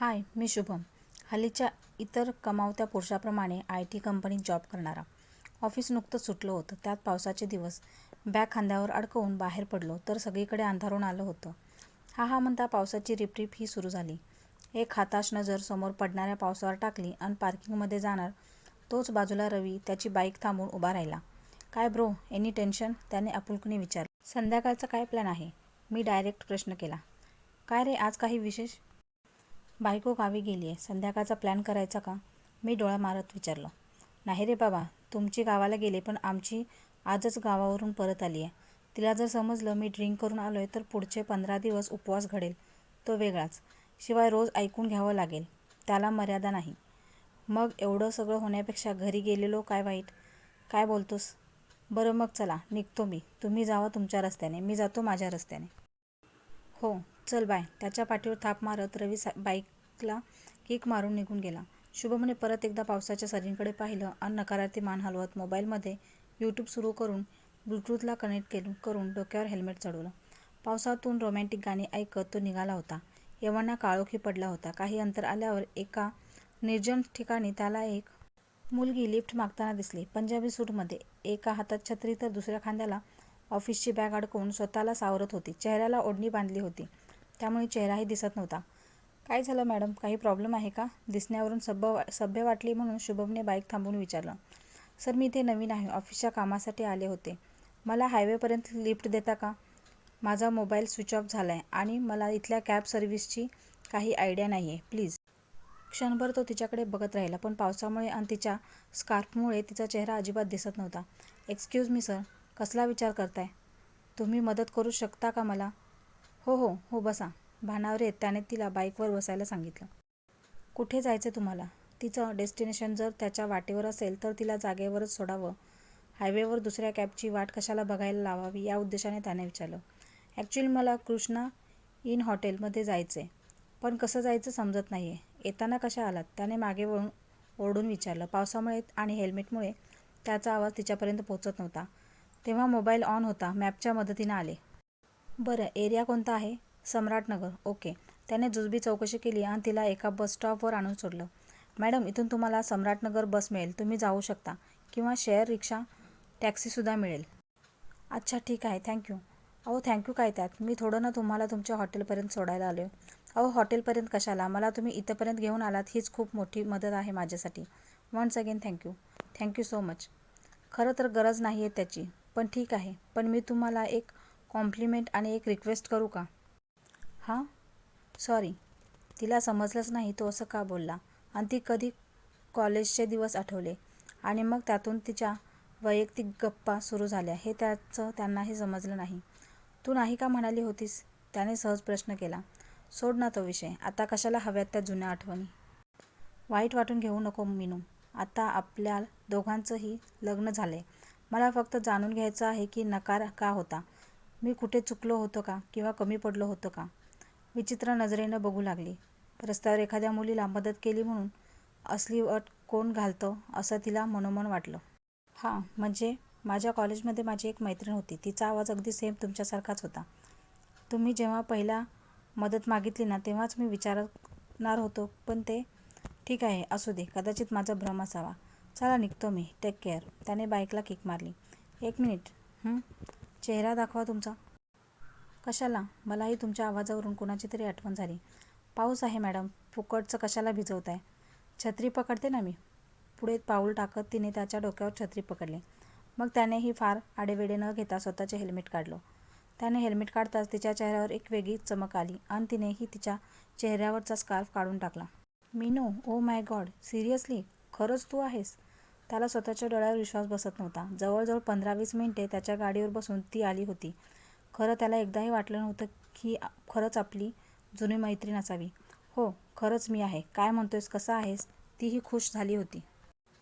हाय मी शुभम. हल्लीच्या इतर कमावत्या पुरुषाप्रमाणे आय टी कंपनीत जॉब करणारा. ऑफिस नुकतंच सुटलं होतं. त्यात पावसाचे दिवस. बॅग खांद्यावर अडकवून बाहेर पडलो तर सगळीकडे अंधारून आलं होतं. हा हा म्हणता पावसाची रिपरिप ही सुरू झाली. एक हाताश नजर समोर पडणाऱ्या पावसावर टाकली आणि पार्किंगमध्ये जाणार तोच बाजूला रवी त्याची बाईक थांबून उभा राहिला. काय ब्रो एनी टेन्शन? त्याने आपुलकीने विचारलं. संध्याकाळचा काय प्लॅन आहे? मी डायरेक्ट प्रश्न केला. काय रे आज काही विशेष? बायको गावी गेली आहे. संध्याकाळचा प्लॅन करायचा का? मी डोळा मारत विचारलं. नाही रे बाबा तुमची गावाला गेले पण आमची आजच गावावरून परत आली आहे. तिला जर समजलं मी ड्रिंक करून आलो आहे तर पुढचे पंधरा दिवस उपवास घडेल. तो वेगळाच. शिवाय रोज ऐकून घ्यावं लागेल. त्याला मर्यादा नाही. मग एवढं सगळं होण्यापेक्षा घरी गेलेलो काय वाईट? काय बोलतोस? बरं मग चला निघतो मी. तुम्ही जावा तुमच्या रस्त्याने. मी जातो माझ्या रस्त्याने. हो चल बाय. त्याच्या पाठीवर थाप मारत रवी सा बाईकला किक मारून निघून गेला. शुभमने परत एकदा पावसाच्या सरींकडे पाहिलं आणि नकारार्थी मान हलवत मोबाईलमध्ये यूट्यूब सुरू करून ब्लूटूथला कनेक्ट केलं करून डोक्यावर हेल्मेट चढवलं. पावसातून रोमॅन्टिक गाणी ऐकत तो निघाला होता. येवांना काळोखी पडला होता. काही अंतर आल्यावर एका निर्जन ठिकाणी त्याला एक मुलगी लिफ्ट मागताना दिसली. पंजाबी सूटमध्ये एका हातात छत्री तर दुसऱ्या खांद्याला ऑफिसची बॅग अडकवून स्वतःला सावरत होती. चेहऱ्याला ओढणी बांधली होती. त्यामुळे चेहराही दिसत नव्हता. काय झालं मॅडम? काही प्रॉब्लेम आहे का? दिसण्यावरून सभ्य वा सभ्य वाटली म्हणून शुभमने बाईक थांबवून विचारलं. सर मी इथे नवीन आहे. ऑफिसच्या कामासाठी आले होते. मला हायवेपर्यंत लिफ्ट देता का? माझा मोबाईल स्विच ऑफ झाला आहे आणि मला इथल्या कॅब सर्व्हिसची काही आयडिया नाही आहे प्लीज. क्षणभर तो तिच्याकडे बघत राहिला पण पावसामुळे आणि तिच्या स्कार्फमुळे तिचा चेहरा अजिबात दिसत नव्हता. Excuse me sir. कसला विचार करताय? तुम्ही मदत करू शकता का मला? हो हो हो बसा. भानावर येत त्याने तिला बाईकवर बसायला सांगितलं. कुठे जायचं तुम्हाला? तिचं डेस्टिनेशन जर त्याच्या वाटेवर असेल तर तिला जागेवरच सोडावं. हायवेवर दुसऱ्या कॅबची वाट कशाला बघायला लावावी या उद्देशाने त्याने विचारलं. ॲक्च्युली मला कृष्णा इन हॉटेलमध्ये जायचं आहे पण कसं जायचं समजत नाही आहे येताना कशा आलात? त्याने मागे वळून ओरडून विचारलं. पावसामुळे आणि हेल्मेटमुळे त्याचा आवाज तिच्यापर्यंत पोहोचत नव्हता. तेव्हा मोबाईल ऑन होता. मॅपच्या मदतीनं आले. बरं एरिया कोणता आहे? सम्राटनगर. ओके. त्याने जुजबी चौकशी केली आणि तिला एका बस स्टॉपवर आणून सोडलं. मॅडम इथून तुम्हाला सम्राटनगर बस मिळेल. तुम्ही जाऊ शकता. किंवा शेअर रिक्षा टॅक्सीसुद्धा मिळेल. अच्छा ठीक आहे. थँक्यू अहो थँक्यू काय त्यात? मी थोडं ना तुम्हाला तुमच्या हॉटेलपर्यंत सोडायला आलो अहो हॉटेलपर्यंत कशाला? मला तुम्ही इथंपर्यंत घेऊन आलात हीच खूप मोठी मदत आहे माझ्यासाठी. Once again thank you thank you so much खरं तर गरज नाही आहे त्याची पण ठीक आहे. पण मी तुम्हाला एक कॉम्प्लिमेंट आणि एक रिक्वेस्ट करू का? हां? सॉरी. तिला समजलंच नाही तो असं का बोलला. आणि ती कधी कॉलेजचे दिवस आठवले. आणि मग त्यातून तिच्या वैयक्तिक गप्पा सुरू झाल्या. हे त्याचं त्यांनाही समजलं नाही. तू नाही का म्हणाली होतीस? त्याने सहज प्रश्न केला. सोड ना तो विषय. आता कशाला हव्यात त्या जुन्या आठवणी? वाईट वाटून घेऊ नको मिनू. आता आपल्या दोघांचंही लग्न झालंय. मला फक्त जाणून घ्यायचं आहे की नकार का होता. मी कुठे चुकलो होतो का किंवा कमी पडलो होतो का? विचित्र नजरेनं बघू लागली. रस्त्यावर एखाद्या मुलीला मदत केली म्हणून असली अट कोण घालतं असं तिला मनोमन वाटलं. हां म्हणजे माझ्या कॉलेजमध्ये माझी एक मैत्रीण होती. तिचा आवाज अगदी सेम तुमच्यासारखाच होता. तुम्ही जेव्हा पहिला मदत मागितली ना तेव्हाच मी विचारणार होतो पण ते ठीक आहे असू दे कदाचित माझा भ्रम असावा. चला निघतो मी. Take care. त्याने बाईकला किक मारली. एक मिनिट. चेहरा दाखवा तुमचा. कशाला? मलाही तुमच्या आवाजावरून कोणाची तरी आठवण झाली. पाऊस आहे मॅडम. फुकटचं कशाला भिजवत आहे छत्री पकडते ना मी. पुढे पाऊल टाकत तिने त्याच्या डोक्यावर छत्री पकडली. मग त्यानेही फार आडेवेडे न घेता स्वतःचे हेल्मेट काढलं. त्याने हेल्मेट काढताच तिच्या चेहऱ्यावर एक वेगळी चमक आली आणि तिनेही तिच्या चेहऱ्यावरचा स्कार्फ काढून टाकला. Meenu oh my God seriously? खरंच तू आहेस? त्याला स्वतःच्या डोळ्यावर विश्वास बसत नव्हता. जवळजवळ पंधरा वीस मिनिटे त्याच्या गाडीवर बसून ती आली होती. खरं त्याला एकदाही वाटलं नव्हतं की खरंच आपली जुनी मैत्रीण असावी. हो खरंच मी आहे. काय म्हणतोयस? कसं आहेस? तीही खुश झाली होती.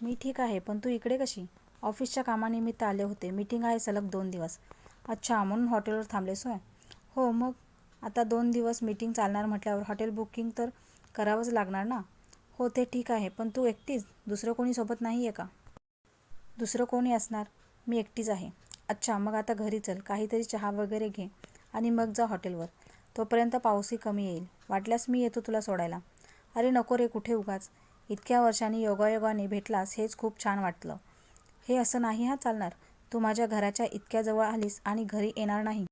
मी ठीक आहे पण तू इकडे कशी? ऑफिसच्या कामानिमित्त आले होते. मीटिंग आहे सलग दोन दिवस. अच्छा म्हणून हॉटेलवर थांबलेस होय? हो मग आता दोन दिवस मीटिंग चालणार म्हटल्यावर हॉटेल बुकिंग तर करावंच लागणार ना? हो ते ठीक आहे पण तू एकटीच. दुसरं कोणी सोबत नाही आहे का? दुसरं कोणी असणार? मी एकटीच आहे. अच्छा मग आता घरी चल. काहीतरी चहा वगैरे घे आणि मग जा हॉटेलवर. तोपर्यंत पाऊसही कमी येईल. वाटल्यास मी येतो तुला सोडायला. अरे नको रे कुठे उगाच? इतक्या वर्षांनी योगायोगाने भेटलास हेच खूप छान वाटलं. हे असं नाही हा चालणार. तू माझ्या घराच्या इतक्या जवळ आलीस आणि घरी येणार नाही.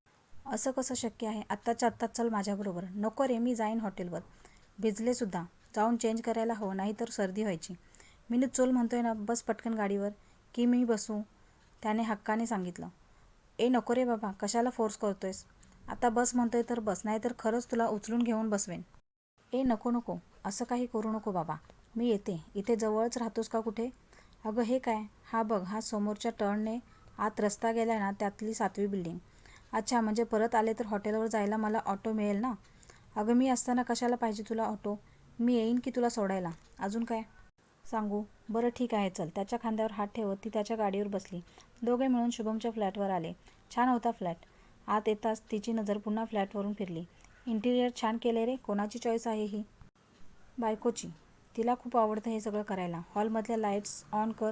असं कसं शक्य आहे? आत्ताच्या आत्ताच चल माझ्याबरोबर. नको रे मी जाईन हॉटेलवर. भिजले सुद्धा. जाऊन चेंज करायला हवं नाही तर सर्दी व्हायची. मी चोल म्हणतोय ना बस पटकन गाडीवर की मी बसू. त्याने हक्काने सांगितलं. ए नको रे बाबा कशाला फोर्स करतोयस? आता बस म्हणतोय तर बस नाही तर खरंच तुला उचलून घेऊन बसवेन. ए नको नको असं काही करू नको बाबा. मी येते. इथे जवळच राहतोस का कुठे? अगं हे काय? हा बघ हा समोरच्या टर्नने आत रस्ता गेला ना त्यातली सातवी बिल्डिंग अच्छा म्हणजे परत आले तर हॉटेलवर जायला मला ऑटो मिळेल ना? अगं मी असताना कशाला पाहिजे तुला ऑटो मी येईन की तुला सोडायला? अजून काय? सांगू. बरं ठीक आहे. चल. त्याच्या खांद्यावर हात ठेवत ती त्याच्या गाडीवर बसली. दोघे मिळून शुभमच्या फ्लॅटवर आले. छान होता फ्लॅट. आत येताच तिची नजर पुन्हा फ्लॅटवरून फिरली. इंटिरियर छान केले रे. कोणाची चॉईस आहे ही? बायकोची. तिला खूप आवडतं हे सगळं करायला. हॉलमधल्या लाईट्स ऑन कर.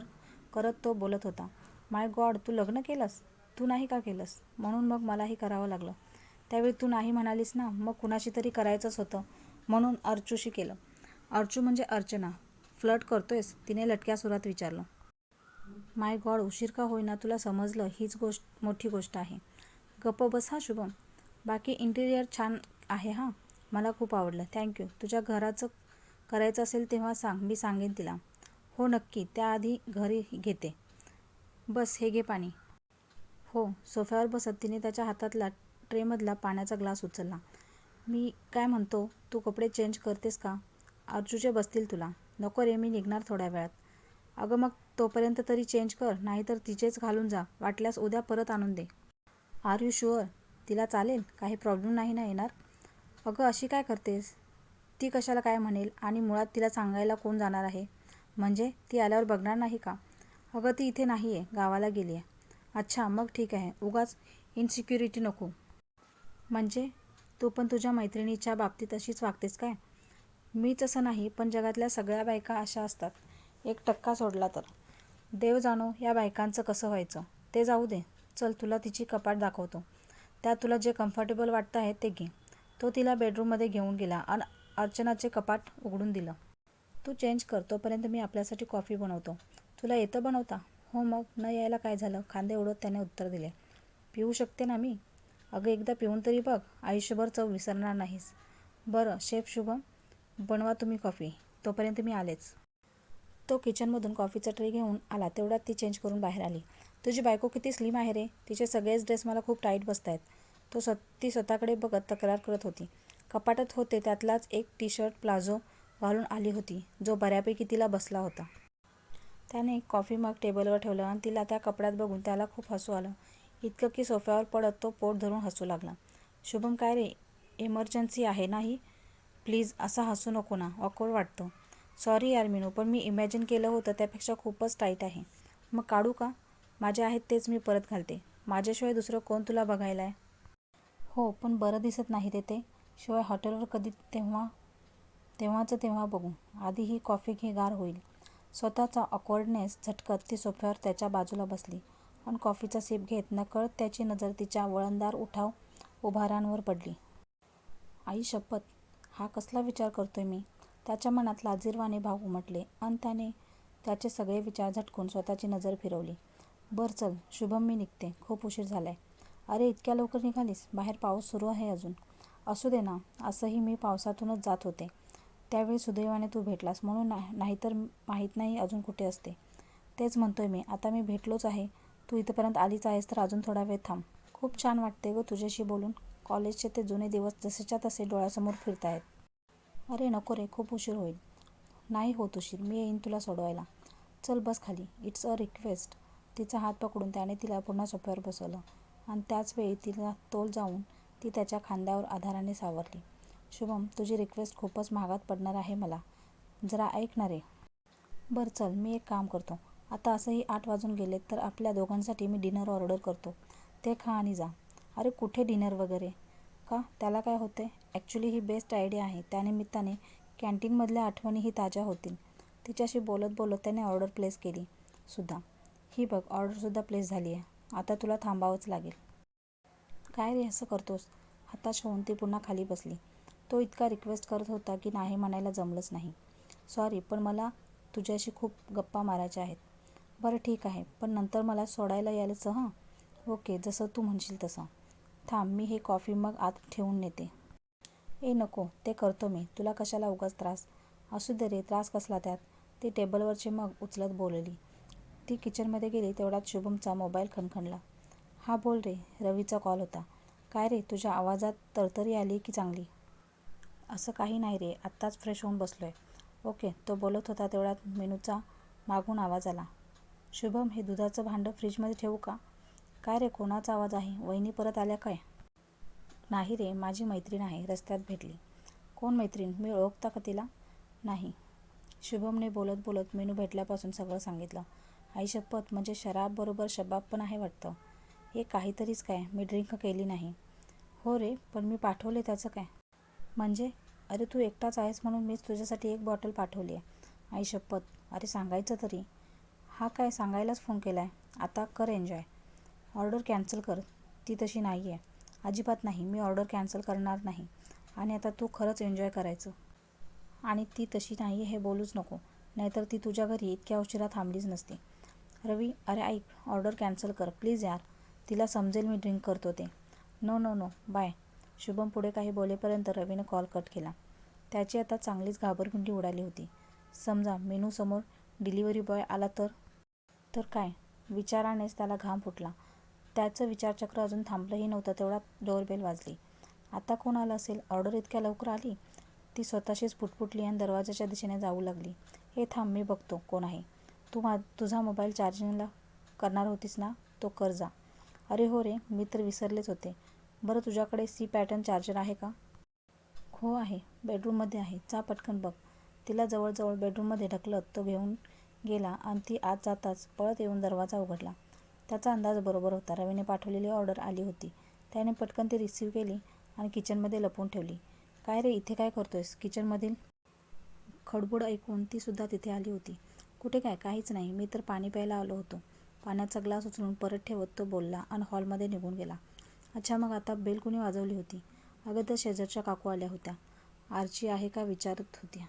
करत तो बोलत होता. माय गॉड तू लग्न केलंस? तू नाही का केलंस? म्हणून मग मलाही करावं लागलं. त्यावेळी तू नाही म्हणालीस ना? मग कुणाशी तरी करायचंच होतं. म्हणून अर्चूशी केलं. अर्चू म्हणजे अर्चना. फ्लट करतोयस. तिने लटक्या सुरात विचारलं. माय गॉड उशीर का होईना तुला समजलं? हीच गोष्ट मोठी गोष्ट आहे. गप्प बस हा शुभम. बाकी इंटिरियर छान आहे हां. मला खूप आवडलं. थँक्यू तुझ्या घराचं करायचं असेल तेव्हा सांग. मी सांगेन तिला. हो नक्की. त्याआधी घरी घेते. बस हे घे पाणी. हो. सोफ्यावर बसत तिने त्याच्या हातातला ट्रेमधला पाण्याचा ग्लास उचलला. मी काय म्हणतो? तू कपडे चेंज करतेस का? अर्जूचे बसतील तुला. नको रे मी निघणार थोड्या वेळात. अगं मग तोपर्यंत तरी चेंज कर नाहीतर तिचेच घालून जा. वाटल्यास उद्या परत आणून दे. आर यू शुअर तिला चालेल? काही प्रॉब्लेम नाही ना येणार? अगं अशी काय करतेस? ती कशाला काय म्हणेल? आणि मुळात तिला सांगायला कोण जाणार आहे? म्हणजे ती आल्यावर बघणार नाही का? अगं ती इथे नाही आहे गावाला गेली आहे अच्छा मग ठीक आहे. उगाच इन्सिक्युरिटी नको. म्हणजे? तू पण तुझ्या मैत्रिणीच्या बाबतीत अशीच वागतेस काय? मीच असं नाही पण जगातल्या सगळ्या बायका अशा असतात. एक टक्का सोडला तर. देव जाणो या बायकांचं कसं व्हायचं? ते जाऊ दे. चल तुला तिची कपाट दाखवतो. त्यात तुला जे कम्फर्टेबल वाटतं आहे ते घे. तो तिला बेडरूममध्ये घेऊन गेला आणि अर्चनाचे कपाट उघडून दिलं. तू चेंज कर तोपर्यंत मी आपल्यासाठी कॉफी बनवतो. तुला येतं बनवता? हो मग न यायला काय झालं? खांदे उडत त्याने उत्तर दिले. पिऊ शकते ना मी? अगं एकदा पिऊन तरी बघ आयुष्यभर चव विसरणार नाहीस. बरं शेफ शुभम बनवा तुम्ही कॉफी तोपर्यंत मी आलेच. तो किचनमधून कॉफीचा ट्रे घेऊन आला. तेवढ्यात ती चेंज करून बाहेर आली. तुझी बायको किती स्लिम आहे रे? तिचे सगळेच ड्रेस मला खूप टाईट बसत आहेत तो स्वत ती स्वतःकडे बघत तक्रार करत होती. कपाटात होते त्यातलाच एक टी शर्ट प्लाझो घालून आली होती जो बऱ्यापैकी तिला बसला होता. त्याने कॉफी मग टेबलवर ठेवलं आणि तिला त्या कपड्यात बघून त्याला खूप हसू आलं. इतकं की सोफ्यावर पडत तो पोट धरून हसू लागला. शुभम काय रे? इमर्जन्सी आहे नाही प्लीज असा हसू नको ना. ऑकवर्ड वाटतं. सॉरी यार मीनू पण मी इमॅजिन केलं होतं त्यापेक्षा खूपच टाईट आहे. मग काढू का? माझे आहेत तेच मी परत घालते. माझ्याशिवाय दुसरं कोण तुला बघायला आहे हो पण बरं दिसत नाही ते ते. शिवाय हॉटेलवर कधी तेव्हा तेव्हाचं तेव्हा बघू. आधी ही कॉफी घे गार होईल. स्वतःचा ऑकवर्डनेस झटकत ती सोफ्यावर त्याच्या बाजूला बसली. आणि कॉफीचा सिप घेत नकळत त्याची नजर तिच्या वळणदार उठाव उभारांवर पडली. आई शपथ हा कसला विचार करतोय मी? त्याच्या मनात लाजीरवाने भाव उमटले आणि त्याने त्याचे सगळे विचार झटकून स्वतःची नजर फिरवली. बर चल शुभम मी निघते. खूप उशीर झालाय. अरे इतक्या लवकर निघालीस? बाहेर पाऊस सुरू आहे अजून. असू दे ना असंही मी पावसातूनच जात होते. त्यावेळी सुदैवाने तू भेटलास म्हणून नाही नाहीतर माहीत नाही अजून कुठे असते. तेच म्हणतोय मी. आता मी भेटलोच आहे. तू इथंपर्यंत आलीच आहेस तर अजून थोडा वेळ थांब. खूप छान वाटते ग तुझ्याशी बोलून. कॉलेजचे ते जुने दिवस जसेच्या तसे डोळ्यासमोर फिरत आहेत अरे नको रे खूप उशीर होईल. नाही होत उशीर मी येईन तुला सोडवायला. चल बस खाली. इट्स अ रिक्वेस्ट तिचा हात पकडून त्याने तिला पुन्हा सोफ्यावर बसवलं. आणि त्याचवेळी तिला तोल जाऊन ती त्याच्या खांद्यावर आधाराने सावरली. शुभम तुझी रिक्वेस्ट खूपच महागात पडणार आहे मला. जरा ऐक ना रे. बरं चल मी एक काम करतो. आता असंही आठ वाजून गेले तर आपल्या दोघांसाठी मी डिनर ऑर्डर करतो. ते खा आणि जा. अरे कुठे डिनर वगैरे? का? त्याला काय होते ॲक्च्युली ही बेस्ट आयडिया आहे. त्यानिमित्ताने कॅन्टीनमधल्या आठवणीही ताज्या होतील. तिच्याशी बोलत बोलत त्याने ऑर्डर प्लेस केली. सुद्धा ही बघ ऑर्डरसुद्धा प्लेस झाली आहे. आता तुला थांबावंच लागेल. काय रे असं करतोस? हताश होऊन ती पुन्हा खाली बसली. तो इतका रिक्वेस्ट करत होता की नाही म्हणायला जमलंच नाही. सॉरी पण मला तुझ्याशी खूप गप्पा मारायच्या आहेत. बरं ठीक आहे पण नंतर मला सोडायला यायचं हां. ओके जसं तू म्हणशील तसं. थांब मी हे कॉफी मग आत ठेवून नेते. ए नको ते करतो मी. तुला कशाला उगाच त्रास? असू दे रे त्रास कसला त्यात? ती टेबलवरचे मग उचलत बोलली. ती किचनमध्ये गेली तेवढ्यात शुभमचा मोबाईल खणखणला. हा बोल रे रवीचा कॉल होता. काय रे तुझ्या आवाजात तरतरी आली की चांगली? असं काही नाही रे आत्ताच फ्रेश होऊन बसलो आहे ओके तो बोलत होता तेवढ्यात मेनूचा मागून आवाज आला. शुभम हे दुधाचं भांडं फ्रीजमध्ये ठेवू का? काय रे कोणाचा आवाज आहे? वहिनी परत आल्या काय? नाही रे माझी मैत्रीण आहे रस्त्यात भेटली. कोण मैत्रीण? मी ओळखता का तिला? नाही. शुभमने बोलत बोलत मेनू भेटल्यापासून सगळं सांगितलं. आई शपथ म्हणजे शराबबरोबर शबाब पण आहे वाटतं. हे काहीतरीच काय? मी ड्रिंक केली नाही. हो रे पण मी पाठवले त्याचं काय? म्हणजे? अरे तू एकटाच आहेस म्हणून मीच तुझ्यासाठी एक बॉटल पाठवली आहे. आई शपथ. अरे सांगायचं तरी. हा काय सांगायलाच फोन केला आहे आता कर एन्जॉय ऑर्डर कॅन्सल कर. ती तशी नाही आहे अजिबात नाही. मी ऑर्डर कॅन्सल करणार नाही. आणि आता तू खरंच एन्जॉय करायचं. आणि ती तशी नाही हे बोलूच नको. नाहीतर ती तुझ्या घरी इतक्या उशिरा थांबलीच नसती. रवी अरे ऐक ऑर्डर कॅन्सल कर. प्लीज यार. तिला समजेल मी ड्रिंक करतो ते. No no no bye Shubham पुढे काही बोलेपर्यंत रवीने कॉल कट केला. त्याची आता चांगलीच घाबरगुंडी उडाली होती. समजा मेनूसमोर डिलिव्हरी बॉय आला तर? तर काय? विचारानेच त्याला घाम फुटला. त्याचं विचारचक्र अजून थांबलंही नव्हतं तेवढ्यात डोअरबेल वाजली. आता कोण आलं असेल? ऑर्डर इतक्या लवकर आली? ती स्वतःशीच फुटफुटली आणि दरवाजाच्या दिशेने जाऊ लागली. हे थांब मी बघतो. कोण आहे? तू मा तुझा मोबाईल चार्जिंगला करणार होतीस ना? तो कर जा. अरे हो रे मी तर विसरलेच होते. बरं तुझ्याकडे सी पॅटर्न चार्जर आहे का? हो आहे. बेडरूममध्ये आहे. चा पटकन बघ. तिला जवळजवळ बेडरूममध्ये ढकलत तो घेऊन गेला आणि ती आत जाताच पळत येऊन दरवाजा उघडला. त्याचा अंदाज बरोबर होता. रवीने पाठवलेली ऑर्डर आली होती. त्याने पटकन ती रिसीव केली आणि किचनमध्ये लपवून ठेवली. काय रे इथे काय करतोयस? किचनमधील खडबूड ऐकून ती सुद्धा तिथे आली होती. कुठे काय? काहीच नाही. मी तर पाणी प्यायला आलो होतो. पाण्याचा ग्लास उचलून परत ठेवत तो बोलला आणि हॉलमध्ये निघून गेला. अच्छा मग आता बेल कुणी वाजवली होती? अगं तर शेजारच्या काकू आल्या होत्या. आरची आहे का विचारत होत्या.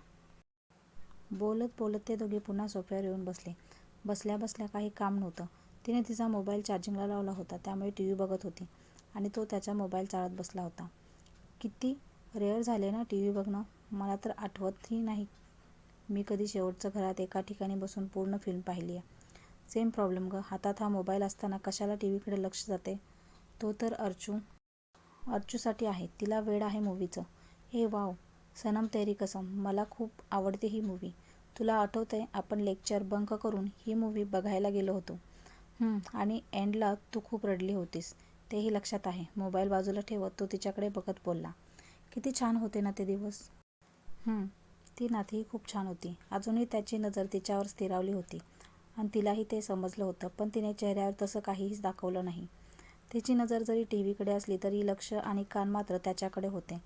बोलत बोलत ते दोघे पुन्हा सोफ्यावर येऊन बसले. बसल्या बसल्या काही काम नव्हतं. तिने तिचा मोबाईल चार्जिंगला लावला होता. त्यामुळे टी व्ही बघत होती आणि तो त्याचा मोबाईल चाळत बसला होता. किती रेअर झाले ना टी व्ही बघणं? मला तर आठवतही नाही. मी कधी शेवटचं घरात एका ठिकाणी बसून पूर्ण फिल्म पाहिली आहे. सेम प्रॉब्लेम गं. हातात हा मोबाईल असताना कशाला टी व्हीकडे लक्ष जाते? तो तर अर्चू. अर्चूसाठी आहे. तिला वेळ आहे मूवीचं. हे वाव. सनम तेरी कसम मला खूप आवडते ही मूवी तुला आठवतंय आपण लेक्चर बंक करून ही मूवी बघायला गेलो होतो. आणि एंडला तू खूप रडली होतीस. तेही लक्षात आहे. मोबाईल बाजूला ठेवत तो तिच्याकडे बघत बोलला. किती छान होते ना ते दिवस. ती नातीही खूप छान होती. अजूनही त्याची नजर तिच्यावर स्थिरावली होती. आणि तिलाही ते समजलं होतं पण तिने चेहऱ्यावर तसं काहीच दाखवलं नाही. तिची नजर जरी टी व्हीकडे असली तरी लक्ष आणि कान मात्र त्याच्याकडे होते.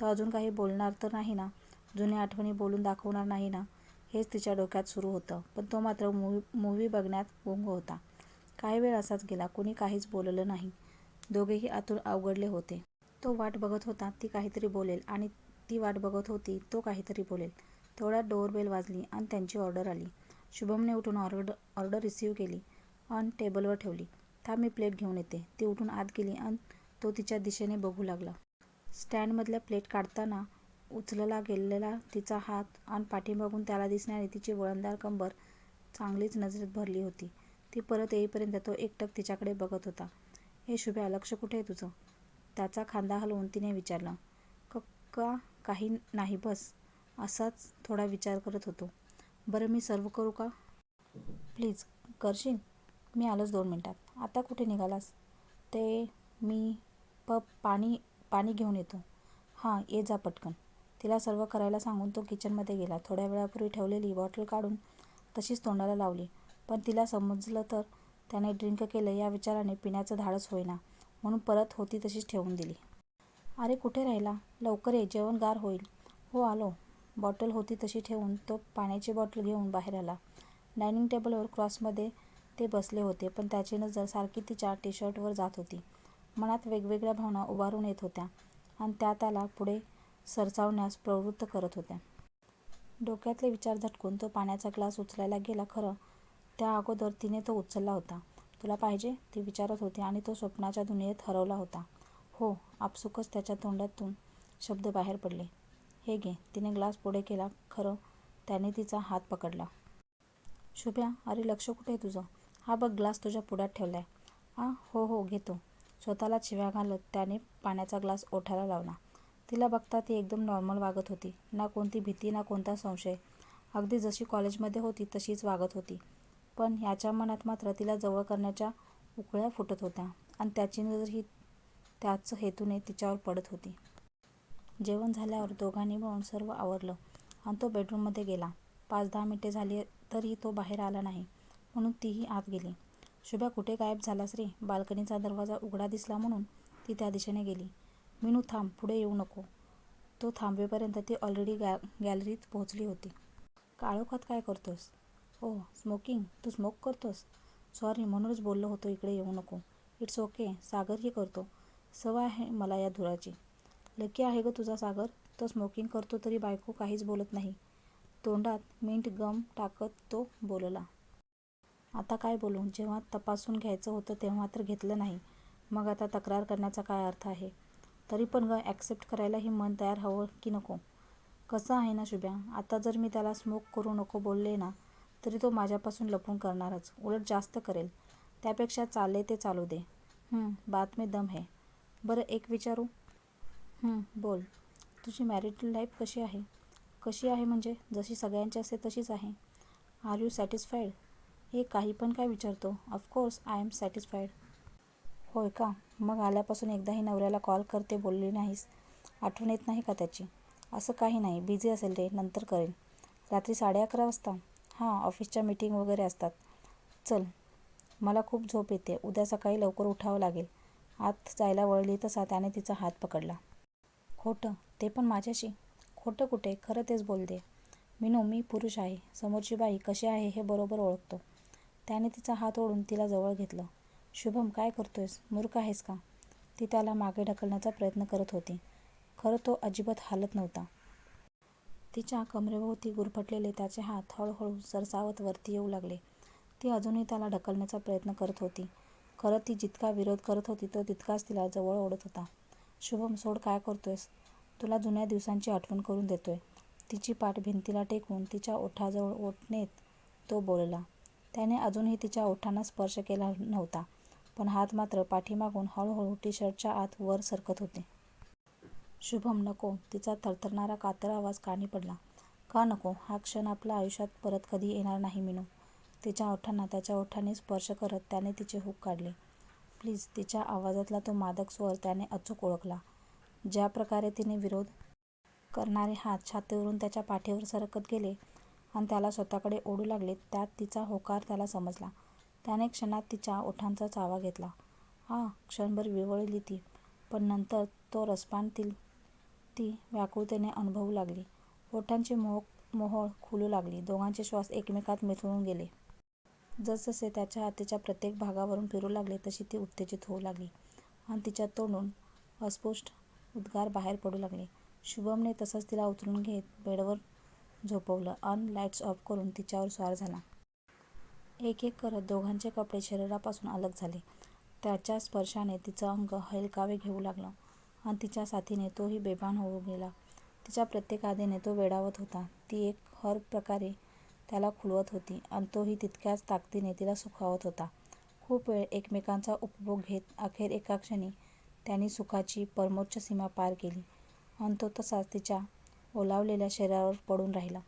तो अजून काही बोलणार तर नाही ना? जुन्या आठवणी बोलून दाखवणार नाही ना? हेच तिच्या डोक्यात सुरू होतं. पण तो मात्र मूवी मूवी बघण्यात गुंग होता. काही वेळ असाच गेला. कोणी काहीच बोललं नाही. दोघेही आतून अवघडले होते. तो वाट बघत होता. ती काहीतरी बोलेल. आणि ती वाट बघत होती. तो काहीतरी बोलेल. तेवढ्यात डोअरबेल वाजली आणि त्यांची ऑर्डर आली. शुभमने उठून ऑर्डर ऑर्डर रिसीव्ह केली आणि टेबलवर ठेवली. था मी प्लेट घेऊन येते. ती उठून आत गेली आणि तो तिच्या दिशेने बघू लागला. स्टँडमधल्या प्लेट काढताना उचलला गेलेला तिचा हात आणि पाठीमागून त्याला दिसणारी तिची वळणदार कंबर चांगलीच नजरेत भरली होती. ती परत येईपर्यंत तो एकटक तिच्याकडे बघत होता. हे शुभ्या लक्ष कुठे आहे तुझं? त्याचा खांदा हलवून तिने विचारलं. कक्का काही नाही बस असाच थोडा विचार करत होतो. बरं मी सर्व करू का? प्लीज करशील? मी आलोच दोन मिनटात. आता कुठे निघालास? ते मी प पाणी पाणी घेऊन येतो. हां ये जा पटकन. तिला सर्व करायला सांगून तो किचनमध्ये गेला. थोड्या वेळापूर्वी ठेवलेली बॉटल काढून तशीच तोंडाला लावली. पण तिला समजलं तर त्याने ड्रिंक केलं या विचाराने पिण्याचं धाडस होईना. म्हणून परत होती तशीच ठेवून दिली. अरे कुठे राहिला? लवकर ये जेवण गार होईल. हो आलो. बॉटल होती तशी ठेवून तो पाण्याची बॉटल घेऊन बाहेर आला. डायनिंग टेबलवर क्रॉसमध्ये ते बसले होते पण त्याची नजर सारखी तिच्या टी शर्टवर जात होती. मनात वेगवेगळ्या भावना उभारून येत होत्या आणि त्या त्याला पुढे सरसावण्यास प्रवृत्त करत होत्या. डोक्यातले विचार झटकून तो पाण्याचा ग्लास उचलायला गेला खरं त्या अगोदर तिने तो उचलला होता. तुला पाहिजे? ती विचारत होती आणि तो स्वप्नाच्या दुनियेत हरवला होता. हो. आपसुकच त्याच्या तोंडातून शब्द बाहेर पडले. हे घे. तिने ग्लास पुढे केला खरं त्याने तिचा हात पकडला. शुभ्या, अरे लक्ष कुठे आहे तुझं? हा बघ ग्लास तुझ्या पुढ्यात ठेवलाय. आ हो हो घेतो. स्वतःला शिव्या घालत त्याने पाण्याचा ग्लास ओठाला लावला. तिला बघता ती एकदम नॉर्मल वागत होती. ना कोणती भीती ना कोणता संशय. अगदी जशी कॉलेजमध्ये होती तशीच वागत होती. पण याच्या मनात मात्र तिला जवळ करण्याच्या उकळ्या फुटत होत्या आणि त्याची नजरही त्याच हेतूने तिच्यावर पडत होती. जेवण झाल्यावर दोघांनी मिळून सर्व आवरलं आणि तो बेडरूममध्ये गेला. पाच-दहा मिनिटे झाली तरी तो बाहेर आला नाही म्हणून तीही आत गेली. शुभ्या कुठे गायब झालास रे? बाल्कनीचा दरवाजा उघडा दिसला म्हणून ती त्या दिशेने गेली. मिनू थांब. पुढे येऊ नको. तो थांबेपर्यंत ती ऑलरेडी गॅ गॅलरीत पोहोचली होती. काळोखात काय करतोस ओ स्मोकिंग. तू स्मोक करतोस? सॉरी म्हणूनच बोललो होतो इकडे येऊ नको. It's okay. सागरही करतो. सवय आहे मला या धुराची. लकी आहे गं तुझा सागर. तो स्मोकिंग करतो तरी बायको काहीच बोलत नाही. तोंडात मिंट गम टाकत तो बोलला. आता काय बोलू? जेव्हा तपासून घ्यायचं होतं तेव्हा तर घेतलं नाही. मग आता तक्रार करण्याचा काय अर्थ आहे? तरी पण गं ॲक्सेप्ट करायलाही मन तयार हवं की नको? कसं आहे ना शुभ्या, आता जर मी त्याला स्मोक करू नको बोलले ना तरी तो माझ्यापासून लपून करणारच. उलट जास्त करेल. त्यापेक्षा चालले ते चालू दे. बातमी बात में दम है. बरं एक विचारू? बोल. तुझी मॅरिड लाईफ कशी आहे? कशी आहे म्हणजे जशी सगळ्यांची असते तशीच आहे. Are you satisfied? हे काही पण काय विचारतो? Of course I am satisfied. होय का? मग आल्यापासून एकदाही नवऱ्याला कॉल करते बोलली नाहीस? आठवण येत नाही का त्याची? असं काही नाही. बिझी असेल रे. नंतर करेन. रात्री साडे-अकरा वाजता? हां ऑफिसच्या मीटिंग वगैरे असतात. चल. मला खूप झोप येते उद्या सकाळी लवकर उठावं लागेल. आत जायला वळली तसा त्याने तिचा हात पकडला. खोटं? ते पण माझ्याशी? खोटं कुठे? खरं तेच बोलतेय. मिनू मी पुरुष आहे. समोरची बाई कशी आहे हे बरोबर ओळखतो. त्याने तिचा हात ओढून तिला जवळ घेतलं. शुभम काय करतोयस? मूर्ख आहेस का? ती त्याला मागे ढकलण्याचा प्रयत्न करत होती. खरं तो अजिबात हालत नव्हता. तिच्या कमरेभोवती गुरफटलेले त्याचे हात हळूहळू सरसावत वरती येऊ लागले. ती अजूनही त्याला ढकलण्याचा प्रयत्न करत होती. खरं ती जितका विरोध करत होती तो तितकाच तिला जवळ ओढत होता. शुभम सोड काय करतोयस? तुला जुन्या दिवसांची आठवण करून देतोय. तिची पाठ भिंतीला टेकवून तिच्या ओठाजवळ ओठ नेत तो बोलला. त्याने अजूनही तिच्या ओठांना स्पर्श केला नव्हता पण हात मात्र पाठीमागून हळूहळू टी-शर्टच्या आत वर सरकत होते. शुभम नको. तिचा थरथरणारा कातर आवाज कानी पडला. का नको? हा क्षण आपल्या आयुष्यात परत कधी येणार नाही मिनू. तिच्या ओठांना त्याच्या ओठांनी स्पर्श करत त्याने तिचे हुक काढले. प्लीज. तिच्या आवाजातला तो मादक स्वर त्याने अचूक ओळखला. ज्या प्रकारे तिने विरोध करणारे हात छातीवरून त्याच्या पाठीवर सरकत गेले आणि त्याला स्वतःकडे ओढू लागले त्यात तिचा होकार त्याला समजला. त्याने क्षणात तिच्या ओठांचा चावा घेतला. हा क्षणभर विवळली ती. पण नंतर तो रसपान ती व्याकुळतेने अनुभवू लागली. ओठांची मोह मोहोळ खुलू लागली. दोघांचे श्वास एकमेकात मिसळून गेले. जसजसे त्याच्या हातीच्या प्रत्येक भागावरून फिरू लागले तशी ती उत्तेजित होऊ लागली आणि तिच्या तोंडून अस्पृष्ट उद्गार बाहेर पडू लागले. शुभमने तसंच तिला उचलून घेत बेडवर झोपवलं अन लाईट्स ऑफ करून तिच्यावर स्वार झाला. एक-एक करत दोघांचे कपडे शरीरापासून अलग झाले. त्याच्या स्पर्शाने तिचं अंग हेलकावे घेऊ लागलं आणि तिच्या साथीने तोही बेभान होऊ गेला. तिच्या प्रत्येक अदेने तो वेडावत होता. ती एक हर प्रकारे त्याला खुलवत होती आणि तोही तितक्याच ताकदीने तिला सुखावत होता. खूप वेळ एकमेकांचा उपभोग घेत अखेर एका क्षणी त्यांनी सुखाची परमोच्च सीमा पार केली आणि तो तसाच तिच्या ओलावलेल्या शरीरावर पडून राहिला.